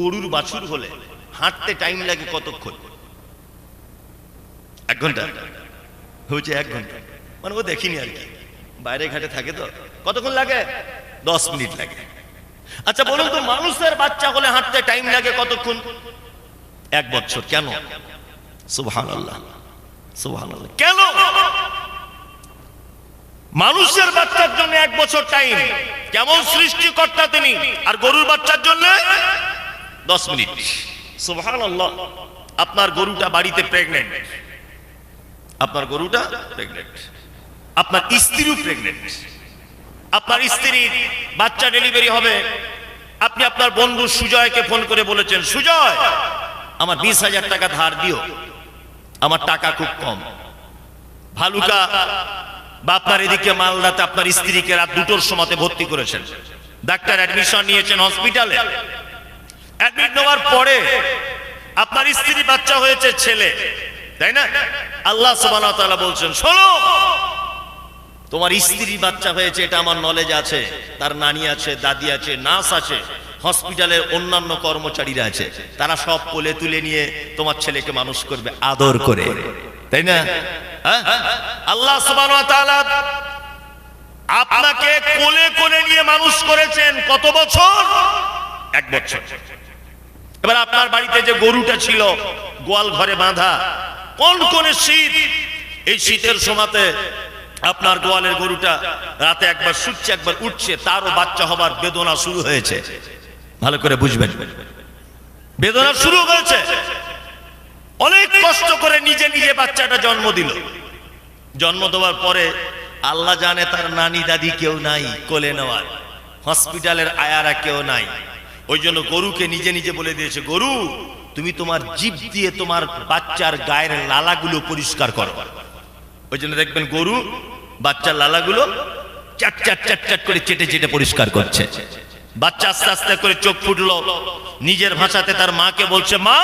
গরুর বাছুর হলে হাঁটতে টাইম লাগে কতক্ষণ? এক ঘণ্টা। হচ্ছে এক ঘণ্টা। মানে ও দেখিনি আর কি। বাইরে ঘাটে থাকে তো। কতক্ষণ লাগে? দশ মিনিট লাগে। আচ্ছা বলুন তো, মানুষের বাচ্চা হলে হাঁটতে টাইম লাগে কতক্ষণ? এক বছর। কেন? সুবহান আল্লাহ কেন? মানুষের বাচ্চার জন্য এক বছর টাইম কেমন সৃষ্টিকর্তা তিনি? আর গরুর বাচ্চার জন্য? দশ মিনিট। আপনার গরুটা বাড়িতে প্রেগনেন্ট আপনার গরুটা প্রেগনেন্ট আপনার স্ত্রীও প্রেগনেন্ট আপনার স্ত্রীর বাচ্চা ডেলিভারি হবে। আপনি আপনার বন্ধু সুজয়কে ফোন করে বলেছেন, সুজয়, আমার বিশ হাজার টাকা ধার দিও। আমার টাকা খুব কম। ভালুকা বা আপনার এদিকে মালদাতে আপনার স্ত্রীকে রাত দুটোর সময়তে ভর্তি করেছেন। ডাক্তার অ্যাডমিশন নিয়েছেন হসপিটালে অ্যাডমিট নেওয়ার পরে আপনার স্ত্রী বাচ্চা হয়েছে, ছেলে। তাই না? আল্লাহ সুবহানাহু বলছেন, শোনো, তোমার স্ত্রী বাচ্চা হয়েছে, এটা আমার নলেজ আছে। তার নানি আছে, দাদি আছে, নার্স আছে, হসপিটালের অন্যান্য কর্মচারীরা আছে। তারা সব কোলে তুলে নিয়ে তোমার ছেলেকে মানুষ করবে, আদর করে। তাই না? হ্যাঁ? আল্লাহ আপনাকে কোলে কোলে নিয়ে মানুষ করেছেন কত বছর? এক বছর। এবার আপনার বাড়িতে যে গরুটা ছিল, গোয়াল ঘরে বাঁধা, কোন কোন শীত? এই শীতের সময়তে আপনার গোয়ালের গরুটা রাতে একবার শুচ্ছে, একবার উঠছে, তারও বাচ্চা হবার বেদনা শুরু হয়েছে। ভালো করে বুঝবেন। বেদনা শুরু হয়েছে। অনেক কষ্ট করে নিজে নিজে বাচ্চাটা জন্ম দিল। জন্ম দেওয়ার পরে আল্লাহ জানে তার নানি দাদি কেউ নাই, কোলে নেওয়ার। হসপিটালের আয়ারা কেউ নাই। ওই জন্য গরুকে নিজে নিজে বলে দিয়েছে, গরু, তুমি তোমার জীব দিয়ে তোমার বাচ্চার গায়ের লালাগুলো পরিষ্কার করো। ওই জন্য দেখবেন গরু বাচ্চার লালাগুলো চাট চাট চাট চাট করে চেটে চেটে পরিষ্কার করছে। বাচ্চা আস্তে আস্তে করে চোখ ফুটলো। নিজের ভাষাতে তার মাকে বলছে, মা,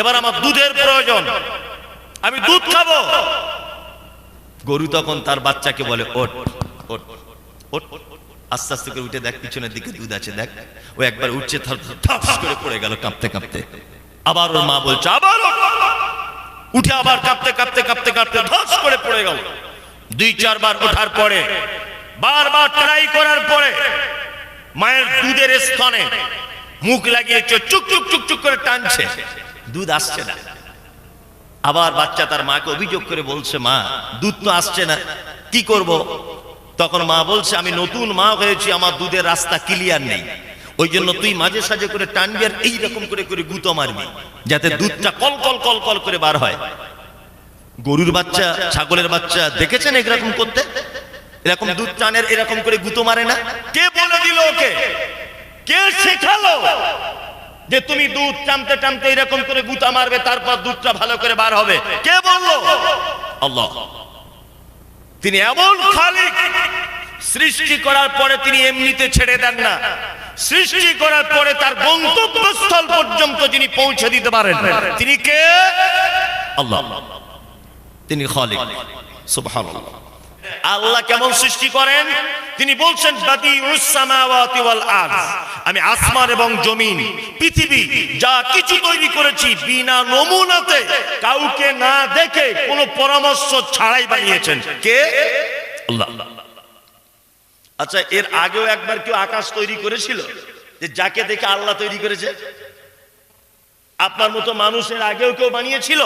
এবার আমার দুধের প্রয়োজন। আমি দুধ খাব। গরু তখন তার বাচ্চাকে বলে ওট ওট ওট আস্তে আস্তে করে উঠে দেখ, পিছনের দিকে দুধ আছে, দেখ। ও একবার উঠছে করে পড়ে গেল, কাঁপতে কাঁপতে। আবার ওর মা বলছে, আবার উঠে আবার কাঁপতে কাঁপতে কাঁপতে কাঁপতে ধস করে পড়ে গেল। দুই, চারবার ওঠার পরে, বারবার ট্রাই করার পরে, মায়ের দুধের স্তনে মুখ লাগিয়ে চুক চুক চুক চুক করে টানছে। দুধ আসছে না। আবার বাচ্চা তার মাকে অভিযোগ করে বলছে, মা, দুধ তো আসছে না। কি করব? তখন মা বলছে, আমি নতুন মা হয়েছি, আমার দুধের রাস্তা ক্লিয়ার নেই। ওই জন্য তুই মাঝে সাঝে করে টানবি আর এইরকম করে করে গুঁতো মারবি, যাতে দুধটা কল কল কল কল করে বার হয়। গরুর বাচ্চা, ছাগলের বাচ্চা, দেখেছেন এরকম করতে? এরকম দুধ টানের এরকম করে গুঁতো মারে না? কে বলে দিল ওকে? কে শেখালো যে তুমি দুধ টানতে টানতে এরকম করে গুতা মারবে, তারপর দুধটা ভালো করে বার হবে? কে বলল? আল্লাহ। তিনি এমন খালিক। সৃষ্টি করার পরে তিনি এমনিতে ছেড়ে দেন না। সৃষ্টি করার পরে তার গন্তব্যস্থল পর্যন্ত যিনি পৌঁছে দিতে পারেন, তিনি কে? আল্লাহ। তিনি খালিক। সুবহানাল্লাহ। আল্লাহ কেমন সৃষ্টি করেন? তিনি বলছেন আমি আসমান এবং জমিন, পৃথিবী, যা কিছু তৈরি করেছি বিনা নমুনাতে কাউকে না দেখে কোনো পরামর্শ ছাড়াই বানিয়েছেন। কে? আল্লাহ। আচ্ছা এর আগেও একবার কেউ আকাশ তৈরি করেছিল? যে যাকে দেখে আল্লাহ তৈরি করেছে? আপনার মতো মানুষের আগেও কেউ বানিয়েছিল?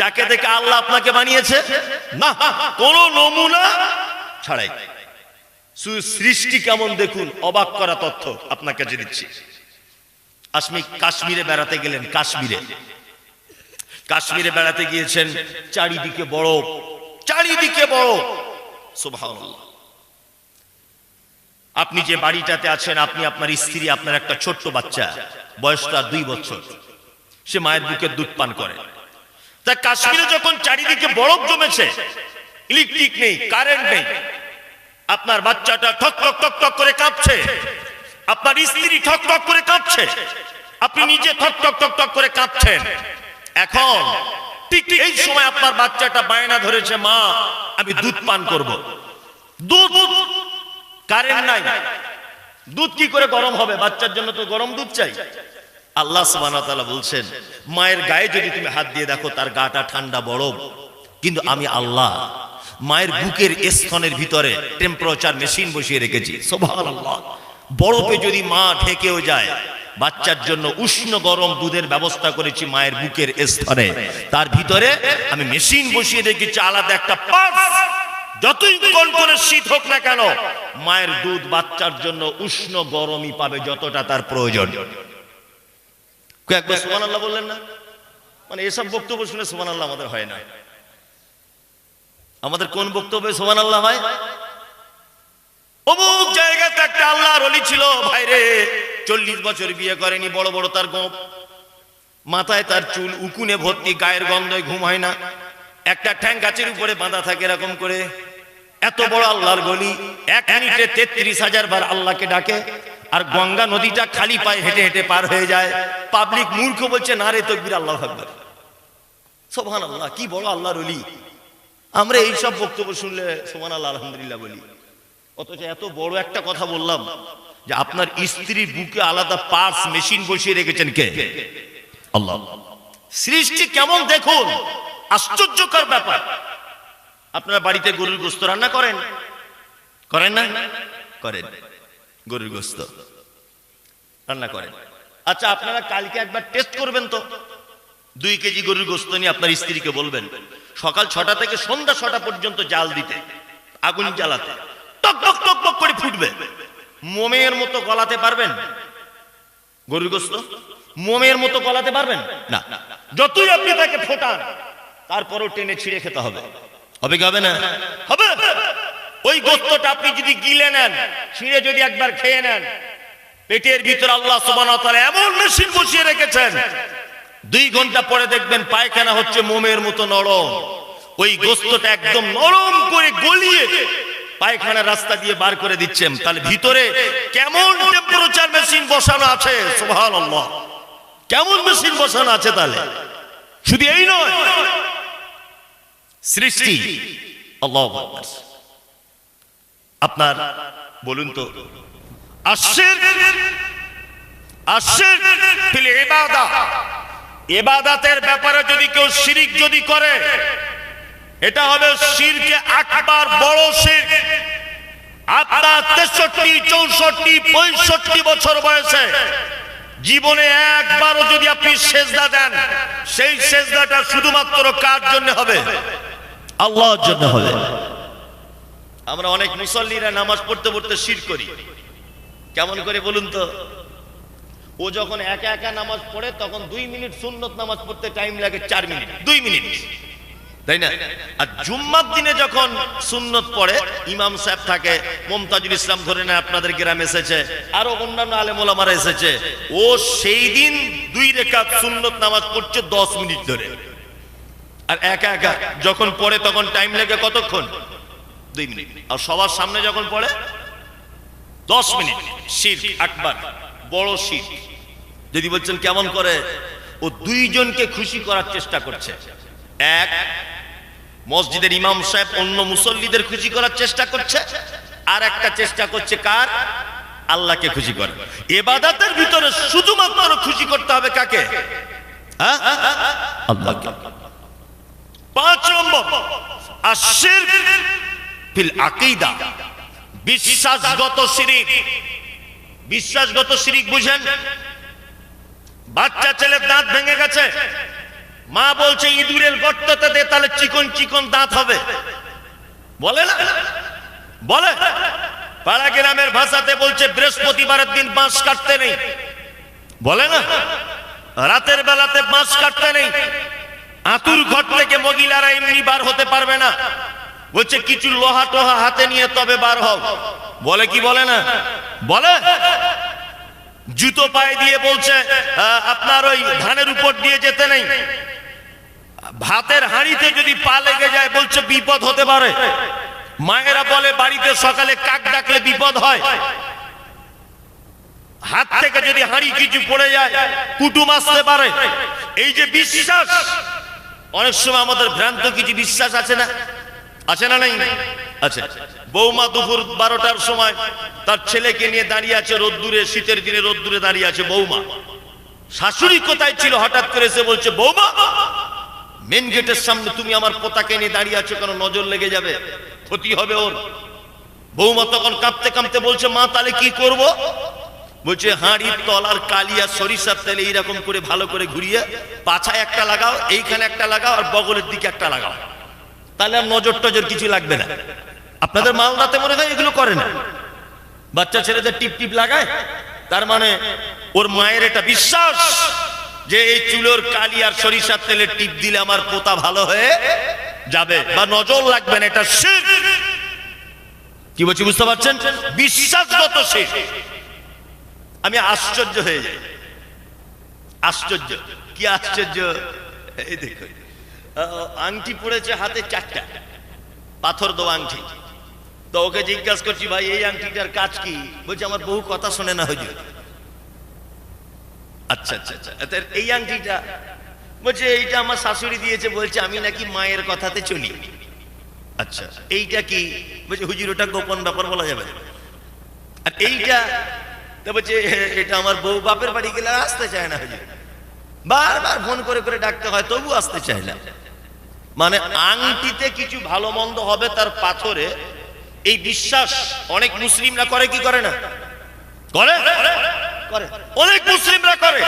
যাকে দেখে আল্লাহ আপনাকে বানিয়েছে, না, কোন নমুনা ছাড়াই। সৃষ্টি কেমন দেখুন, অবাক করা তথ্য আপনার কাছে দিচ্ছি। আপনি কাশ্মীরে বেড়াতে গেলেন, কাশ্মীরে। কাশ্মীরে বেড়াতে গিয়েছেন, চারিদিকে বড় চারিদিকে বড় সুবহানাল্লাহ। আপনি যে বাড়িটাতে আছেন, আপনি আপনার স্ত্রী, আপনার একটা ছোট্ট বাচ্চা বয়সটা দুই বছর। সে মায়ের বুকে দুধ পান করে। তা কাশ্মীরে যখন চারিদিকে বরফ জমেছে ইলেকট্রিক নেই কারেন্ট নেই, আপনার বাচ্চাটা ঠক ঠক ঠক ঠক করে কাঁপছে, আপনার স্ত্রী ঠক ঠক করে কাঁপছে, আপনি নিজে ঠক ঠক ঠক ঠক করে কাঁপছেন। এখন ঠিক এই সময় আপনার বাচ্চাটা বায়না ধরেছে, মা, আমি দুধ পান করব। দুধ কারেন্ট নাই। দুধ কি করে গরম হবে? বাচ্চার জন্য তো গরম দুধ চাই। আল্লাহ তাআলা বলছেন, মায়ের গায়ে যদি তুমি হাত দিয়ে দেখো, তার গাটা ঠান্ডা বরফ কিন্তু আমি আল্লাহ, মায়ের বুকের স্তনের ভিতরে টেম্পারেচার মেশিন বসিয়ে রেখেছি। বরফে যদি মা ঢেকেও যায়, বাচ্চার জন্য উষ্ণ গরম দুধের ব্যবস্থা করেছি মায়ের বুকের স্তরে তার ভিতরে আমি মেশিন বসিয়ে রেখেছি, আলাদা একটা যতই করে শীত হোক না কেন, মায়ের দুধ বাচ্চার জন্য উষ্ণ গরমই পাবে যতটা তার প্রয়োজন। একবার সুমান আল্লাহ বললেন না? মানে এসব বক্তব্য শুনে সুমান আল্লাহ আমাদের হয় না। আমাদের কোন বক্তব্যে সুমান আল্লাহ হয়? অমুক জায়গাতে একটা আল্লাহর অলি ছিল, ভাইরে, চল্লিশ বছর বিয়ে করেনি, বড় বড় তার গোপ। মাথায় তার চুল, উকুনে ভর্তি, গায়ের গন্ধে ঘুম হয় না। একটা ঠ্যাং গাছের উপরে বাঁধা থাকে এরকম করে। এত বড় আল্লাহর গলি, এক মিনিটে তেত্রিশ হাজার বার আল্লাহকে ডাকে। আর গঙ্গা নদীটা খালি পায়ে হেঁটে হেঁটে পার হয়ে যায়। পাবলিক মূর্খ বলছে, না রে তকবির, আল্লাহ আকবার। সোহান আল্লাহ কি বড় আল্লাহ রলি আমরা এইসব বক্তব্য শুনলে সোমান আল্লাহ আলহামদুলিল্লাহ বলি। অথচ এত বড় একটা কথা বললাম যে আপনার স্ত্রী বুকে আলাদা পার্স মেশিন বসিয়ে রেখেছেন কে? আল্লাহ। সৃষ্টি কেমন দেখুন? আশ্চর্যকর ব্যাপার। আপনারা বাড়িতে গরুর গোস্ত রান্না করেন? করেন না? করেন। গরুর গোস্ত। রান্না করেন। আচ্ছা আপনারা কালকে একবার টেস্ট করবেন তো। দুই কেজি গরুর গোস্ত নিয়ে আপনার স্ত্রীকে বলবেন, সকাল ছটা থেকে সন্ধ্যা ছটা পর্যন্ত জাল দিতে, আগুন জ্বালাতে। টক টক টক টক করে ফুটবে। মোমের মতো গলাতে পারবেন? গরুর গোস্ত? মোমের মতো গলাতে পারবেন? না। যতই আপনি তাকে ফোটান, তারপরও টেনে ছিঁড়ে খেতে হবে। হবে কি হবে না? ওই গোস্তটা আপনি যদি গিলে নেন, ছিঁড়ে যদি একবার খেয়ে নেন, পেটের ভিতর আল্লাহ ওয়া এমন মেশিন বসিয়ে রেখেছেন। দুই ঘণ্টা পরে দেখবেন পায়খানা হচ্ছে মোমের মতো নরম। ওই গোস্তটা একদম নরম করে গলিয়ে পায়খানা রাস্তা দিয়ে বার করে দিচ্ছেন। তাহলে ভিতরে কেমন টেম্পারেচার মেশিন বসানো আছে? সুবহানাল্লাহ। কেমন মেশিন বসানো আছে তাহলে? শুধু এই নয়, সৃষ্টি। আল্লাহ। আপনার, বলুন তো ইবাদতের ব্যাপারে যদি কেউ শিরিক যদি করে, এটা হবে শিরকে আকবার, বড় শিরক আপনার তেষট্টি, চৌষট্টি, পঁয়ষট্টি বছর বয়সে জীবনে একবারও যদি আপনি সেজদা দেন, সেই সেজদাটা শুধুমাত্র কার জন্য হবে? আল্লাহর জন্য হবে। আমরা অনেক মুসল্লিরা নামাজ পড়তে পড়তে শির করি। কেমন করে বলুন তো? ও যখন একা একা নামাজ পড়ে, তখন দুই মিনিট সুন্নত নামাজ পড়তে টাইম লাগে চার মিনিট, দুই মিনিট। তাই না? আর জুম্মার দিনে যখন সুন্নত পড়ে, ইমাম সাহেব থাকে, মমতাজুল ইসলাম ধরে নেয় আপনাদের গ্রাম এসেছে, আরও অন্যান্য আলেমোলামারা এসেছে, ও সেই দিন দুই রেখাত সুন্নত নামাজ পড়ছে দশ মিনিট ধরে। আর একা একা যখন পড়ে, তখন টাইম লাগে কতক্ষণ? দুই মিনিট। আর সবার সামনে যখন পড়ে, দশ মিনিট শীত আকবার, বড় শীত বলছেন কেমন করে, ও দুইজনকে খুশি করার চেষ্টা করছে। এক, মসজিদের ইমাম সাহেব অন্য মুসল্লিদের খুশি করার চেষ্টা করছে। আর একটা চেষ্টা করছে কার? আল্লাহকে খুশি করে এবাদাতের ভিতরে শুধুমাত্র খুশি করতে হবে কাকে? হ্যাঁ? পাঁচ নম্বর আশির ফিল আকিদা। বিশ্বাসগত শিরিক। বিশ্বাসগত শিরিক বুঝেন? বাচ্চা ছেলের দাঁত ভেঙে গেছে। মা বলছে, ইঁদুরের গর্ততে দে, তাহলে চিকন চিকন দাঁত হবে। বলে না? বলে? পাড়া গ্রামের ভাষাতে বলছে, বৃহস্পতিবারের দিন বাঁশ কাটতে নেই। বলে না? রাতের বেলাতে বাঁশ কাটতে নেই। আতুর ঘর থেকে মহিলারা এমনি বার হতে পারবে না। বলছে, কিছু লোহা টোহা হাতে নিয়ে তবে বার হও। বলে কি বলে না? বলে, জুতো পায়ে দিয়ে বলছে আপনার ওই ধানের উপর দিয়ে যেতে নেই। ভাতের হাঁড়িতে যদি পা লেগে যায়, বলছে, বিপদ হতে পারে। মায়েরা বলে, বাড়িতে সকালে কাক ডাকলে বিপদ হয়। হাত থেকে যদি হাঁড়ি কিছু পড়ে যায়, কুটুম আসতে পারে। এই যে বিশ্বাস, অনেক সময় আমাদের ভ্রান্ত কিছু বিশ্বাস আছে না? আছে না নাই? আছে। বৌমা দুপুর বারোটার সময় তার ছেলেকে নিয়ে দাঁড়িয়ে আছে রোদ্দুরে, শীতের দিনে রোদ্দুরে দাঁড়িয়ে আছে বৌমা। শাশুড়ি কোথায় ছিল? হঠাৎ করে এসে বলছে, বৌমা মেন গেটের সামনে তুমি আমার পোতাকে নিয়ে দাঁড়িয়ে আছো কেন? নজর লেগে যাবে, ক্ষতি হবে ওর। বৌমা তখন কাঁপতে কাঁপতে বলছে, মা, তাহলে কি করব? বলছে, হাঁড়ির তলার কালিয়া সরিষার তেলে এইরকম করে ভালো করে ঘুরিয়ে পাছায় একটা লাগাও, এইখানে একটা লাগাও আর বগলের দিকে একটা লাগাও। তাহলে আর নজর টজর কিছু লাগবে না। আপনাদের মালদাতে মনে হয় এগুলো করে না। বাচ্চা ছেলেদের টিপ টিপ লাগায় তার মানে ওর মায়ের এটা বিশ্বাস যে এই চুলোর কালি আর সরিষার তেলে টিপ দিলে আমার পোতা ভালো হয়ে যাবে বা নজর লাগবে না এটা। কি বলছি বুঝতে পারছেন? বিশ্বাসগত শিরক। আমি আশ্চর্য হয়ে যাই। আশ্চর্য। কি আশ্চর্য? এই দেখো আহ, আংটি পড়েছে হাতে চারটা। পাথর দো আংটি। তো ওকে জিজ্ঞাসা করছি, ভাই, এই আংটিটার কাজ কি? বলছে, আমার বহু কথা শোনে না হুজুর। আচ্ছা আচ্ছা আচ্ছা। এই আংটিটা, বলছে, এইটা আমার শাশুড়ি দিয়েছে। বলছে, আমি নাকি মায়ের কথাতে চলি। আচ্ছা এইটা কি? বলছে, হুজুর, ওটা গোপন ব্যাপার বলা যাবে। আর এইটা বলছে, এটা আমার বউ বাপের বাড়ি গেলে আসতে চায় না হুজুর। বারবার ফোন করে করে ডাকতে হয় তবু আসতে চায় না। মানে আংটিতে কিছু ভালো মন্দ হবে তার পাথরে, এই বিশ্বাস অনেক মুসলিমরা করে কি করে না? করে? অনেক মুসলিমরা করে।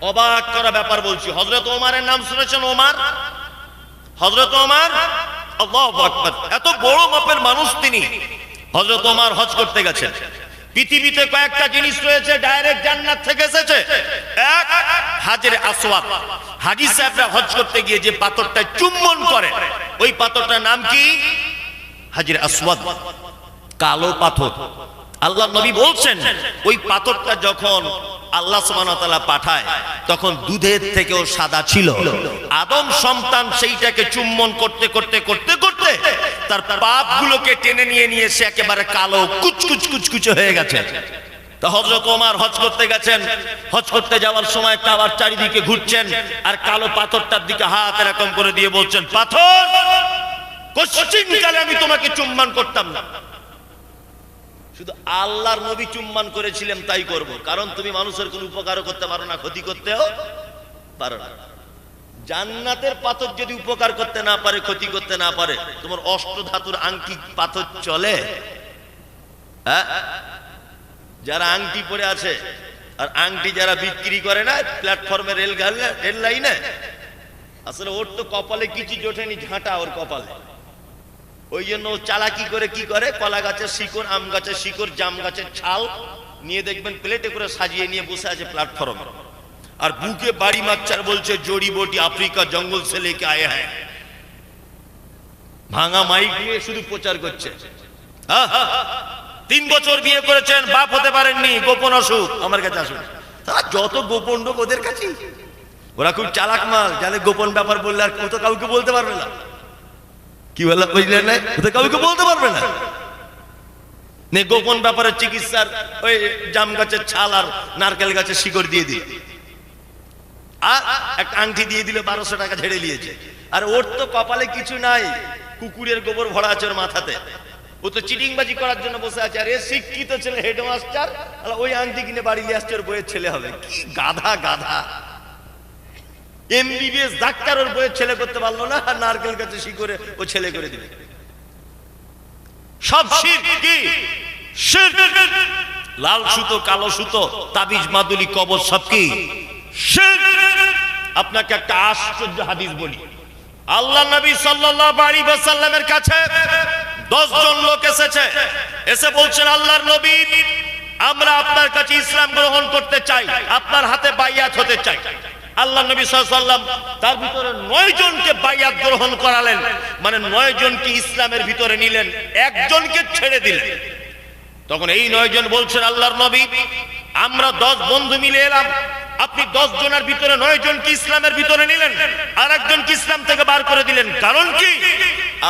অবাক করা ব্যাপার বলছি। হজরত ওমারের নাম শুনেছেন ওমার? হজরত ওমার? এত বড় মাপের মানুষ তিনি। হজরত ওমার হজ করতে গেছেন। পৃথিবীতে কয়েকটা জিনিস রয়েছে ডাইরেক্ট জান্নাত থেকে এসেছে। এক, হাজের আসওয়াদ। হাজি সাহেবরা হজ করতে গিয়ে যে পাথরটা চুম্বন করে, ওই পাথরটার নাম কি? হাজির আসওয়াদ। কালো পাথর। আল্লাহ নবী বলছেন, ওই পাথরটা যখন আল্লাহ তাআলা পাঠায়, তখন দুধের থেকেও সাদা ছিল। আদম সন্তান সেইটাকে চুম্বন করতে করতে করতে করতে তার পাপগুলোকে টেনে নিয়ে নিয়ে সে একেবারে কালো কুচকুচ কুচকুচে হয়ে গেছে। হজ করতে গেছেন। হজ করতে যাওয়ার সময় চারিদিকে ঘুরছেন আর কালো পাথরটার দিকে হাত এরকম করে দিয়ে বলছেন, পাথর আমি তোমাকে চুম্বন করতাম না। শুধু আল্লাহর নবী চুম্বন করেছিলেন তাই করব। কারণ তুমি মানুষের কোনো উপকারও করতে পারো না, ক্ষতি করতেও পারো না। জান্নাতের পাথর যদি উপকার করতে না পারে, ক্ষতি করতে না পারে, তোমার অষ্ট ধাতুর আংটি পাথর চলে। হ্যাঁ? যারা আংটি পরে আছে, আর আংটি যারা বিক্রি করে না প্ল্যাটফর্মে রেল রেল লাইনে আসলে ওর তো কপালে কিছু জোটেনি, ঝাঁটা ওর কপালে। ওই জন্য চালাকি করে কি করে? কলা গাছের শিকড় আম গাছের শিকড় জাম গাছের ছাল নিয়ে দেখবেন প্লেটে করে সাজিয়ে নিয়ে বসে আছে প্ল্যাটফর্ম আর বুকে বাড়ি মাচ্চার বলছে জড়ি বটি আফ্রিকা জঙ্গল সে লেকে আয়ে হ্যাঁ ভাঙা মাইক দিয়ে শুধু প্রচার করছে। হ্যাঁ, হ্যাঁ, হ্যাঁ। তিন বছর বিয়ে করেছেন বাপ হতে পারেননি গোপন অসুখ। আমার কাছে আসুন। তারা যত গোপন লোক ওদের কাছে ওরা খুব চালাক মাল জানে গোপন ব্যাপার বললে আর কেউ তো কাউকে বলতে পারবে না। কি ও তো কাউকে বলতে পারবে না। নে, গোপন ব্যাপারে চিকিৎসার ওই জাম গাছের ছাল আর নারকেল গাছের শিকড় দিয়ে দিই। আর একটা আংটি দিয়ে দিলে বারোশো টাকা ঝেড়ে নিয়েছে। আর ওর তো কপালে কিছু নাই, কুকুরের গোবর ভরা আছে ওর মাথাতে। ও তো চিটিংবাজি করার জন্য বসে আছে। আর এ শিক্ষিত ছেলে হেডমাস্টার ওই আংটি কিনে বাড়ি নিয়ে আসছে, ওর বইয়ের ছেলে হবে। কি গাধা গাধা। এমবিবিএস ডাক্তার ওর বইয়ের ছেলে করতে পারল না আর নারকেল গাছে শিকড়ে ও ছেলে করে দিবে। সব কি? লাল সুতো কালো সুতো তাবিজ মাদুলি কবর সব কি? আপনাকে একটা আশ্চর্য হাদিস বলি। আল্লাহ নবী সাল্লাল্লাহু আলাইহি ওয়াসাল্লামের কাছে 10 জন লোক এসেছে। এসে বলছেন আল্লাহর নবী আমরা আপনার কাছে ইসলাম গ্রহণ করতে চাই। আপনার হাতে বাইয়াত হতে চাই। আল্লাহ নবী সাল্লাম তার ভিতরে নয় জনকে বাইয়াত গ্রহণ করালেন। মানে নয় জনকে ইসলামের ভিতরে নিলেন, একজনকে ছেড়ে দিলেন। তখন এই নয় জন বলছেন, আল্লাহর নবী, আমরা দশ বন্ধু মিলে এলাম। আপনি দশ জনের ভিতরে নয় জনকে ইসলামের ভিতরে নিলেন আর একজনকে ইসলাম থেকে বার করে দিলেন। কারণ কি?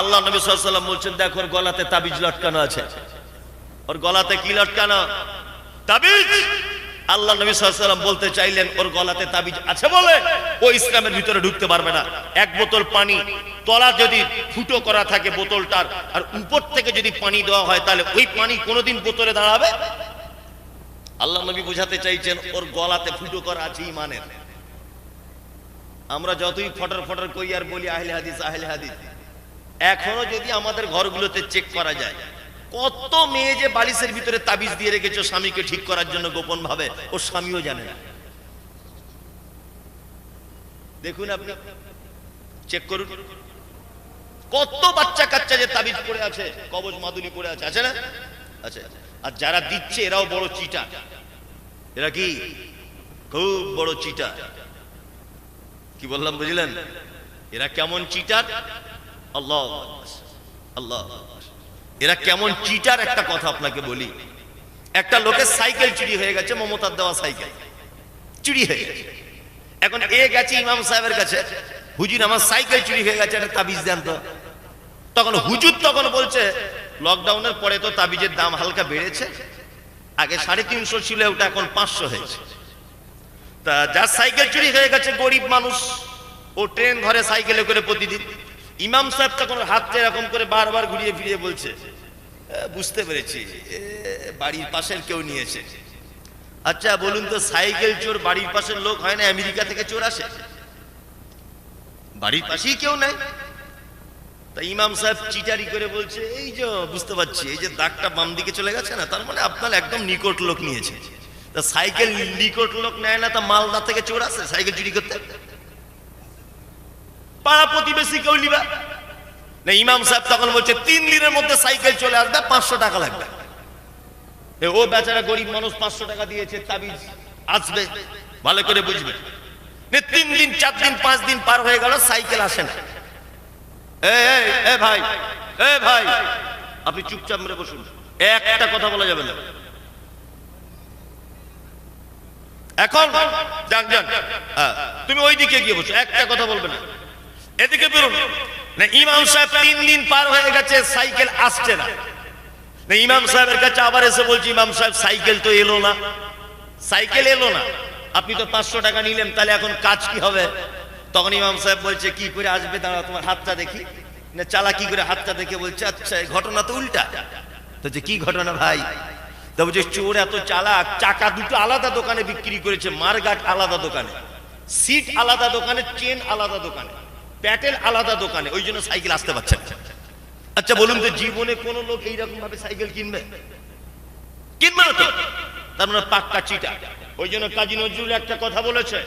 আল্লাহ নবী সাল্লাম বলছেন, দেখো, ওর গলাতে তাবিজ লটকানো আছে। ওর গলাতে কি লটকানো? তাবিজ! আল্লাহ নবী সাল্লাম বলতে চাইলেন, ওর গলাতে তাবিজ আছে বলে? ও ইসলামের ভিতরে ঢুকতে পারবে না। এক বোতল পানি, তলা যদি ফুটো করা থাকে বোতলটার, আর উপর থেকে যদি পানি দেওয়া হয়, তাহলে ওই পানি কোনোদিন বোতলে দাঁড়াবে? আল্লাহ নবী বোঝাতে চাইছেন, ওর গলাতে ফুটো করা আছে ইমানের। আমরা যতই ফটর ফটর কই আর বলি, আহলে হাদিস আহলে হাদিস। এখনও যদি আমাদের ঘরগুলোতে চেক করা যায় কত মেয়ে যে বালিশের ভিতরে তাবিজ দিয়ে রেখেছো স্বামীকে ঠিক করার জন্য গোপন ভাবে ওর স্বামীও জানে না। দেখুন আপনি চেক করুন। কত বাচ্চা কাচ্চা যে তাবিজ পড়ে আছে, কবজ মাদুলি পড়ে আছে আছে না? আচ্ছা আর যারা দিচ্ছে, এরাও বড় চিটা। এরা কি? খুব বড় চিটা। কি বললাম, বুঝলেন? এরা কেমন চিটার? আল্লাহ আল্লাহ এরা কেমন চিটার একটা কথা আপনাকে বলি। একটা লোকের সাইকেল চুরি হয়ে গেছে, মমতার দেওয়া সাইকেল চুরি হয়ে গেছে। এখন এ গেছে ইমাম সাহেবের কাছে, হুজুর আমার সাইকেল চুরি হয়ে গেছে, একটা তাবিজ দেন তো। তখন হুজুর তখন বলছে লকডাউনের পরে তো তাবিজের দাম হালকা বেড়েছে, আগে সাড়ে তিনশো ছিল, ওটা এখন পাঁচশো হয়েছে। তা যার সাইকেল চুরি হয়ে গেছে, গরিব মানুষ, ও ট্রেন ধরে সাইকেলে করে প্রতিদিন। ইমাম সাহেব তখন হাতটা এরকম করে বারবার ঘুরিয়ে ফিরিয়ে বলছে বুঝতে পেরেছি বাড়ির পাশের কেউ নিয়েছে। আচ্ছা বলুন তো, সাইকেল চোর বাড়ির পাশের লোক হয় না, আমেরিকা থেকে চোর আসে? বাড়ির পাশেই কেউ নাই? তা ইমাম সাহেব চিটারি করে বলছে, এই যে, বুঝতে পারছি, এই যে দাগটা বাম দিকে চলে গেছে না, তার মানে আপনার একদম নিকট লোক নিয়েছে। তা সাইকেল নিকট লোক নেয় না, তা মালদা থেকে চোর আসে সাইকেল চুরি করতে? পাড়া প্রতিবেশী কেউ নিবা? না ইমাম সাহেব তখন বলছে তিন দিনের মধ্যে সাইকেল চলে আসবে পাঁচশো টাকা লাগবে। ও বেচারা গরিব মানুষ পাঁচশো টাকা দিয়েছে তাবিজ আসবে ভালো করে বুঝবে। তিন দিন চার দিন পাঁচ দিন পার হয়ে গেল সাইকেল আসে না। এ ভাই এ ভাই আপনি চুপচাপ মেরে বসুন একটা কথা বলা যাবে না। এখন হ্যাঁ, তুমি ওই দিকে গিয়ে বসো একটা কথা বলবে না। এদিকে বেরোন না, ইমাম সাহেব তিন দিন পার হয়ে গেছে, সাইকেল আসছে না। ইমাম সাহেবের কাছে আবার এসে বলছি, ইমাম সাহেব, সাইকেল তো এলো না। সাইকেল এলো না। আপনি তো পাঁচশো টাকা নিলেন, তাহলে এখন কাজ কি হবে? তখন ইমাম সাহেব বলছে, কি করে আসবে? দাঁড়া তোমার হাতটা দেখি। না চালা কি করে হাতটা দেখে বলছে আচ্ছা ঘটনা তো উল্টা। তো যে কি ঘটনা ভাই? তা বলছে, চোর এত চালাক, চাকা দুটো আলাদা দোকানে বিক্রি করেছে মারগাট আলাদা দোকানে, সিট আলাদা দোকানে, চেন আলাদা দোকানে। প্যাটেল আলাদা দোকানে, ওই জন্য সাইকেল আসতে পারছে না। আচ্ছা বলুন তো, জীবনে কোন লোক এইরকম ভাবে সাইকেল কিনবে? কিনবে না তো? তার মানে পাক্কা চিটা। ওই জন্য কাজী নজরুল একটা কথা বলেছে।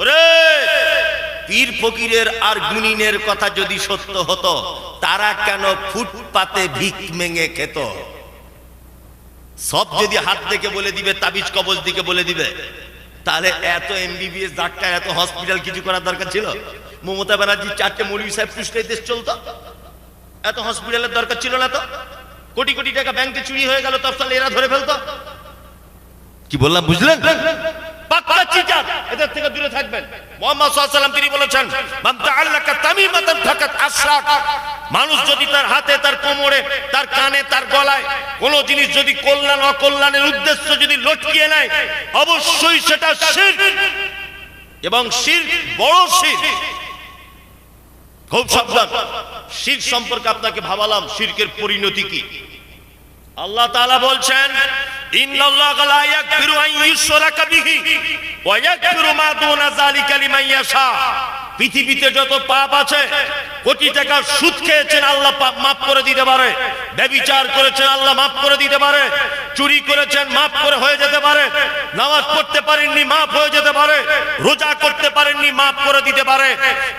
ওরে, পীর ফকিরের আর গুনিনের কথা যদি সত্য হতো, তারা কেন ফুটপাতে ভিক মেঙে খেত? সব যদি হাত থেকে বলে দিবে, তাবিজ কবজ দিকে বলে দিবে। তাহলে এত এমবিবিএস ডাক্তার এত হসপিটাল কিছু করার দরকার ছিল? মমতা ব্যানার্জি চারটে মৌলী সাহেব পুষলে দেশ চলতো? এত হসপিটালের দরকার ছিল না তো? কোটি কোটি টাকা ব্যাংকে চুরি হয়ে গেল, তফসাল এরা ধরে ফেলতো? কি বললাম, বুঝলেন? মান মানুষ যদি তার হাতে, তার কোমরে, তার কানে, তার গলায় কোন জিনিস যদি কল্যাণ, অকল্যাণের উদ্দেশ্য যদি লটকিয়ে নেয়, অবশ্যই সেটা শিরক এবং শির বড় শির। খুব সাবধান। শির সম্পর্কে আপনাকে ভাবালাম, শিরকের পরিণতি কি? আল্লাহ তাআলা বলছেন, ইন্নাল্লাহা লা ইয়াগফিরু আন ইউশরাকা বিহি ওয়া ইয়াগফিরু মা দুনা যালিকা লিমান ইয়াশা। পৃথিবীতে যত পাপ আছে, কোটি টাকা সুদ খেয়েছেন, আল্লাহ মাফ করে দিতে পারে। ব্যভিচার করেছেন, আল্লাহ মাফ করে দিতে পারে। চুরি করেছেন, মাফ করে হয়ে যেতে পারে। নামাজ পড়তে পারেননি, মাফ হয়ে যেতে পারে। রোজা করতে পারেননি, মাফ করে দিতে পারে।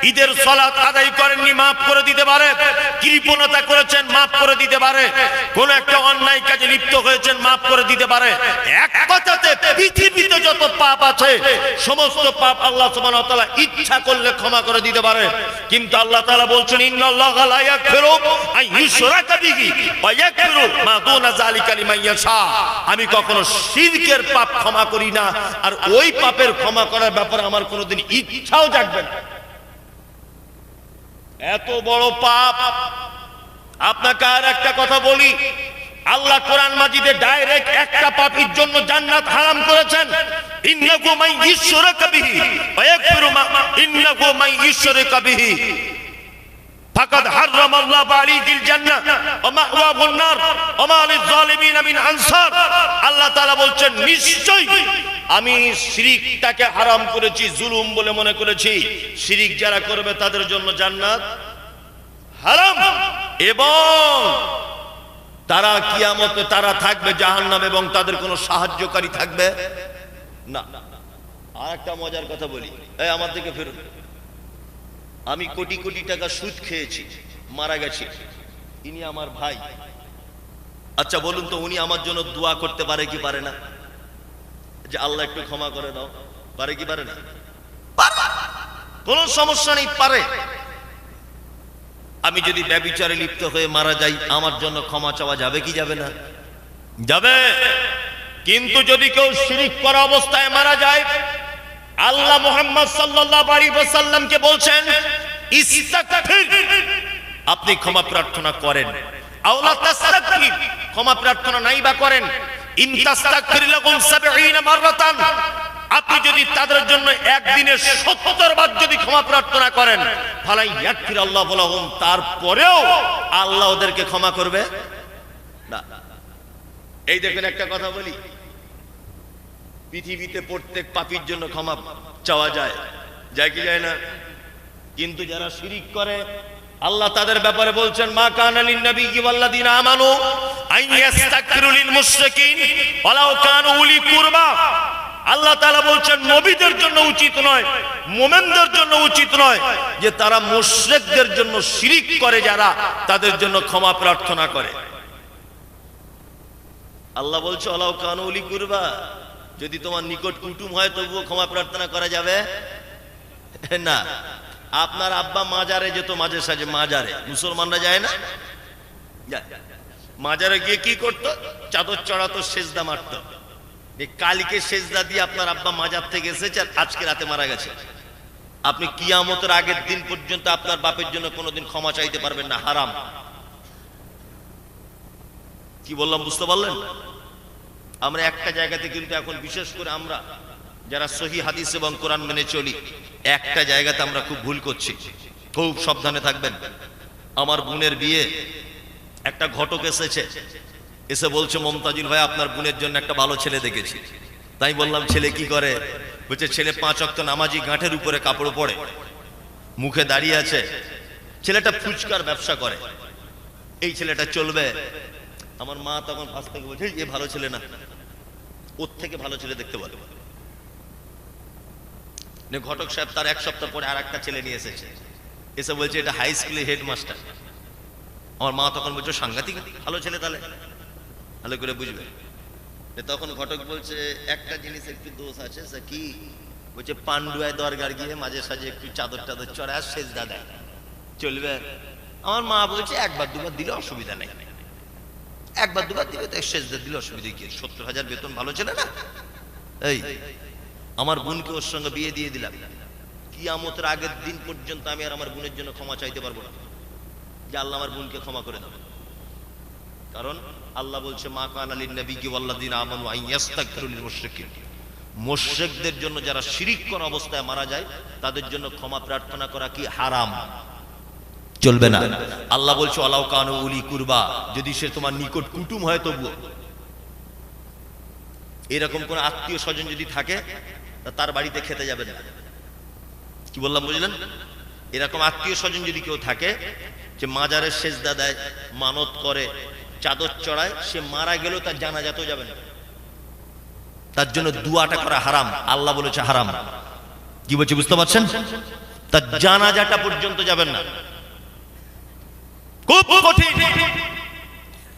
ঈদের সলাত আদায় করেননি, মাফ করে দিতে পারে। কৃপণতা করেছেন, মাফ করে দিতে পারে। কোন একটা অন্যায় কাজে লিপ্ত হয়েছেন, মাফ করে দিতে পারে। এক কথাতে পৃথিবীতে যত পাপ আছে, সমস্ত পাপ আল্লাহ তাআলা ইচ্ছা করলে ক্ষমা করে দিতে পারে। কিন্তু আল্লাহ তাআলা বলছেন, ইন্নাল্লাহা লা ইয়াগফিরু আন ইউশরাকা বিহি ওয়া ইয়াগফিরু মা দুনা যালিকা লিমান ইয়াশা। আমি কখনো শিরকের পাপ ক্ষমা করি না, আর ওই পাপের ক্ষমা করার ব্যাপারে আমার কোনোদিন ইচ্ছাও জাগবে না। এত বড় পাপ। আপনাকে আর একটা কথা বলি, আল্লাহ কোরআন মাজিদে ডাইরেক্ট একটা পাপীর জন্য জান্নাত হারাম করেছেন। ইন্নাহু মান ইশরাকা বিহি ওয়া ইয়াগফিরু মা ইন্নাহু মান ইশরাকা বিহি। ফাকাদ হাররাম আল্লাহ আলাইহিল জান্নাহ ওয়া মাওয়াহুন নার ওয়া মা লিয-যালিমিন মিন আনসার। আল্লাহ তাআলা বলছেন, নিশ্চয়ই আমি শিরিকটাকে হারাম করেছি, জুলুম বলে মনে করেছি। শিরিক যারা করবে তাদের জন্য জান্নাত হারাম। এবং তারা কিয়ামতে তারা থাকবে জাহান্নাম এবং তাদের কোনো সাহায্যকারী থাকবে না আর একটা মজার কথা বলি। এই, আমার দিকে ফেরুন আমি কোটি কোটি টাকা সুদ খেয়েছি, মারা গেছি। ইনি আমার ভাই। আচ্ছা বলুন তো, উনি আমার জন্য দোয়া করতে পারে কি পারে না? যে আল্লাহ একটু ক্ষমা করে দাও। পারে কি পারে না। কোনো সমস্যা নেই, পারে। আমি যদি ব্যবিচারে লিপ্ত হয়ে মারা যাই, আমার জন্য ক্ষমা চাওয়া যাবে কি যাবে না? যাবে। কিন্তু যদি কেউ শিরিক করা অবস্থায় মারা যায়, আল্লাহ মোহাম্মদ ওয়াসাল্লামকে বলছেন, ইস্তাগফির। আপনি ক্ষমা প্রার্থনা করেন। ক্ষমা প্রার্থনা নাই বা করেন। ইন তাস্তাগফির লাকুম 70 মাররাতান। আপনি যদি তাদের জন্য একদিনে 70 বার যদি ক্ষমা প্রার্থনা করেন, ফালাই ইয়াগফির আল্লাহ লাহুম। তারপরেও আল্লাহ ওদেরকে ক্ষমা করবে? না। এই দেখেন একটা কথা বলি। পৃথিবীতে প্রত্যেক পাপীর জন্য ক্ষমা চাওয়া যায়। যায় কি যায় না? কিন্তু যারা শিরিক করে, আল্লাহ তাদের ব্যাপারে বলছেন, মা কানালিন নবী কি ওয়াল্লাযিনা আমানু আন ইস্তাগফিরু লিল মুশরিকিন ওয়ালাউ কানু উলি কুরবা। আল্লাহ তাআলা বলছেন, নবীদের জন্য উচিত নয়, মুমিনদের জন্য উচিত নয় যে তারা মুশরিকদের জন্য শিরিক করে যারা তাদের জন্য ক্ষমা প্রার্থনা করে। আল্লাহ বলছে ওলাও কানু উলি কুরবা। যদি তোমার নিকট কুটুম হয়, তবুও ক্ষমা প্রার্থনা করা যাবে? না। আপনার আব্বা মাজারে যেত, মাঝে সাঝে মাজারে। মুসলমানরা যায় না? মাজারে গিয়ে কি করতো? চাদর চড়াতো, সেজদা মারতো। কালকে সেজদা দিয়ে আপনার আব্বা মাজার থেকে এসেছে আর আজকে রাতে মারা গেছে। আপনি কিয়ামতের আগের দিন পর্যন্ত আপনার বাপের জন্য কোনোদিন ক্ষমা চাইতে পারবেন না, হারাম। কি বললাম, বুঝতে পারলেন? আমরা একটা জায়গাতে কিন্তু এখন বিশেষ করে আমরা যারা সহি হাদিস এবং কোরআন মেনে চলি, একটা জায়গাতে আমরা খুব ভুল করছি। খুব সাবধানে থাকবেন। আমার বোনের বিয়ে, একটা ঘটক এসেছে। এসে বলছে মমতাজুল ভাই, আপনার বোনের জন্য একটা ভালো ছেলে দেখেছি। তাই বললাম, ছেলে কি করে? বলছে, ছেলে পাঁচ অক্ত নামাজি গাঁঠের উপরে কাপড় পরে, মুখে দাঁড়িয়ে আছে। ছেলেটা ফুচকার ব্যবসা করে। এই ছেলেটা চলবে। আমার মা তখন পাশ থেকে বলছে এ ভালো ছেলে না। ওর থেকে ভালো ছেলে দেখতে বলে ঘটক সাহেব তার এক সপ্তাহ পরে আর একটা ছেলে নিয়ে এসেছে। এসে বলছে, এটা হাই স্কুলের হেডমাস্টার আমার মা তখন বলছে সাংঘাতিক, ভালো ছেলে তাহলে? ভালো করে বুঝবে। তখন ঘটক বলছে, একটা জিনিস একটু দোষ আছে, সে কি? বলছে, পান্ডুয়ায় দরগার গিয়ে মাঝে সাঝে একটু চাদর টাদর চড়ে আর শেষ দাদা চলবে? আমার মা বলছে, একবার দুবার দিলে অসুবিধা নেই। একবার, দুবার দিলে তো সেজদা দিলে অসুবিধা কি? সত্তর হাজার বেতন ভালো ছিল না? এই, আমার বোনকে ওর সঙ্গে বিয়ে দিয়ে দিলাম। কিয়ামতের আগের দিন পর্যন্ত আমি আর আমার বোনের জন্য ক্ষমা চাইতে পারব না। যে আল্লাহ আমার বোনকে ক্ষমা করে দেবে। কারণ আল্লাহ বলছে, মা কান আলী নবী কি আল্লাদিন আমানু আই ইয়াস্তাগফিরু লিল মুশরিকিন মুশরিকদের জন্য যারা শিরিক করা অবস্থায় মারা যায়, তাদের জন্য ক্ষমা প্রার্থনা করা কি হারাম? চলবে না। আল্লাহ বলছে আলাউ কানু উলি কুরবা। যদি সে তোমার নিকট কুটুম হয় তবুও। এরকম কোন আত্মীয় স্বজন যদি থাকে তার বাড়িতে খেতে যাবে না। কি বললাম, বুঝলেন? এরকম আত্মীয় স্বজন যদি কেউ থাকে, যে মাজারের সেজদা দেয়, মানত করে, চাদর চড়ায়, সে মারা গেলেও তার জানা যেতেও যাবে না। তার জন্য দুয়াটা করা হারাম, আল্লাহ বলেছে হারাম। কি বলছে, বুঝতে পারছেন? তার জানাজাটা পর্যন্ত যাবেন না। খুব কঠিন।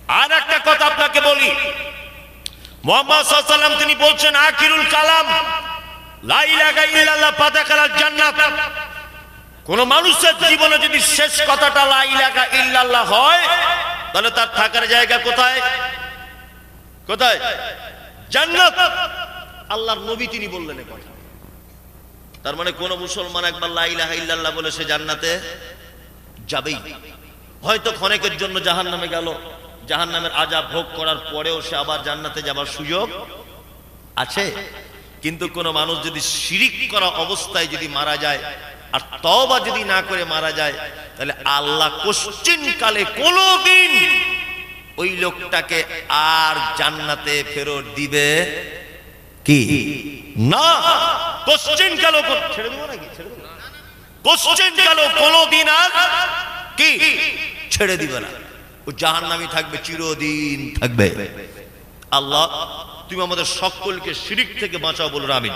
আর একটা কথা আপনাকে বলি। মোহাম্মদ সাল্লাম তিনি বলছেন আকিরুল কালাম কোন মানুষের জীবনে যদি শেষ কথাটা লা ইলাহা ইল্লাল্লাহ হয়, তাহলে তার থাকার জায়গা কোথায়? কোথায়? জান্নাত। আল্লাহর নবী তিনি বললেন কথা। তার মানে কোন মুসলমান একবার লা ইলাহা ইল্লাল্লাহ বলে সে জান্নাতে যাবেই। হয়তো ক্ষণেকের জন্য জাহান নামে গেল। জাহান নামের আজাব ভোগ করার পরেও সে আবার জান্নাতে যাবার সুযোগ আছে। কিন্তু কোন মানুষ যদি শিরিক করা অবস্থায় যদি মারা যায়, আর তবা যদি না করে মারা যায়, তাহলে আল্লাহ কোশ্চিন কালে কোনোদিন ওই লোকটাকে আর জান্নাতে ফেরত দিবে কি? না। কোশ্চিন কালো ছেড়ে দেবো নাকি? ছেড়ে দেবো। কোশ্চেন গেল কোনদিন আর কি? ছেড়ে দিবে না। ও জাহান্নামী থাকবে, চিরদিন থাকবে। আল্লাহ, তুমি আমাদের সকলকে শিরিক থেকে বাঁচাও বলো আমিন